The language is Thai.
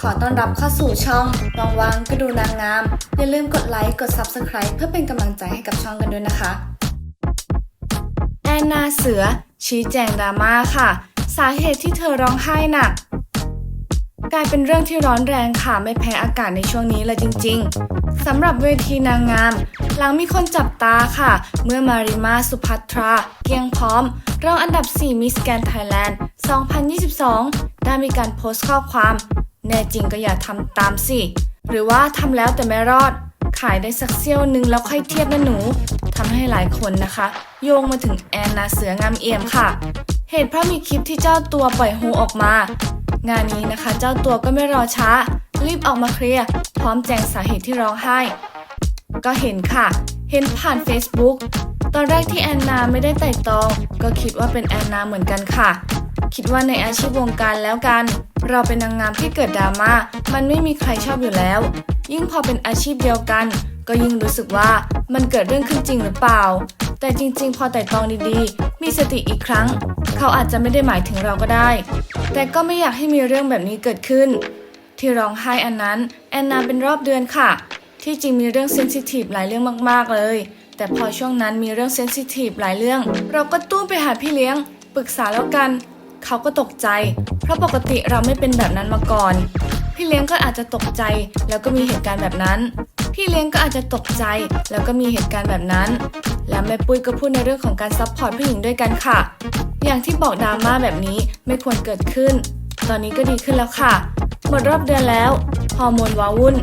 ขอต้อนรับเข้าสู่ช่องว่างๆก็ดูนางงาม อย่าลืมกดไลค์กด Subscribe เพื่อเป็นกำลังใจให้กับช่องกันด้วยนะคะ แอนนาเสือ ชี้แจงดราม่าค่ะ สาเหตุที่เธอร้องไห้หนักกลายเป็นเรื่องที่ร้อนแรงค่ะไม่แพ้อากาศในช่วงนี้เลยจริง ๆสำหรับเวทีนางงาม หลังมีคนจับตาค่ะ เมื่อมาริมาสุภัทรา เกียงพร้อมรองอันดับ 4 มิสแกนไทยแลนด์ 2022 ได้มีการโพสต์ข้อความ แน่จริงก็อย่าทำตามสิ หรือว่าทำแล้วแต่ไม่รอด ขายได้สักเซี่ยวนึงแล้วค่อยเทียบนะหนูทำให้หลายคนนะคะ โยงมาถึงแอนนาเสืองามเอี่ยมค่ะ เหตุเพราะมีคลิปที่เจ้าตัวปล่อยฮูออกมา งานนี้นะคะ เจ้าตัวก็ไม่รอช้า รีบออกมาเคลียร์พร้อมแจ้งสาเหตุที่ร้องไห้ ก็เห็นค่ะ เห็นผ่าน Facebook ตอนแรกที่แอนนาไม่ได้ไต่ตอง ก็คิดว่าเป็นแอนนาเหมือนกันค่ะ คิดว่าในอาชีพวงการแล้วกัน เราเป็นนางงามที่เกิดดราม่ามันไม่มีใครชอบอยู่แล้ว ยิ่งพอเป็นอาชีพเดียวกัน ก็ยิ่งรู้สึกว่ามันเกิดเรื่องขึ้นจริงหรือเปล่า แต่จริง ๆ พอไต่ตองดีๆ มีสติอีกครั้ง เขาอาจจะไม่ได้หมายถึงเราก็ได้ แต่ก็ไม่อยากให้มีเรื่องแบบนี้เกิดขึ้น ที่ร้องไห้อันนั้น แอนนาเป็นรอบเดือนค่ะ ที่จริงมีเรื่องเซนซิทีฟหลายเรื่องมากๆเลย แต่พอช่วงนั้นมีเรื่องเซนซิทีฟหลายเรื่อง เราก็ตู้มไปหาพี่เลี้ยงปรึกษาแล้วกัน เขาก็ตกใจ เพราะปกติเราไม่เป็นแบบนั้นมาก่อน พี่เลี้ยงก็อาจจะตกใจแล้วก็มีเหตุการณ์แบบนั้น พี่เลี้ยงก็อาจจะตกใจแล้วก็มีเหตุการณ์แบบนั้น แล้วแม่ปุ้ยก็พูดในเรื่องของการซัพพอร์ตผู้หญิงด้วยกันค่ะ อย่างที่บอกดราม่าแบบนี้ไม่ควรเกิดขึ้น ตอนนี้ก็ดีขึ้นแล้วค่ะ หมดรอบเดือนแล้วฮอร์โมนว้าวุ่น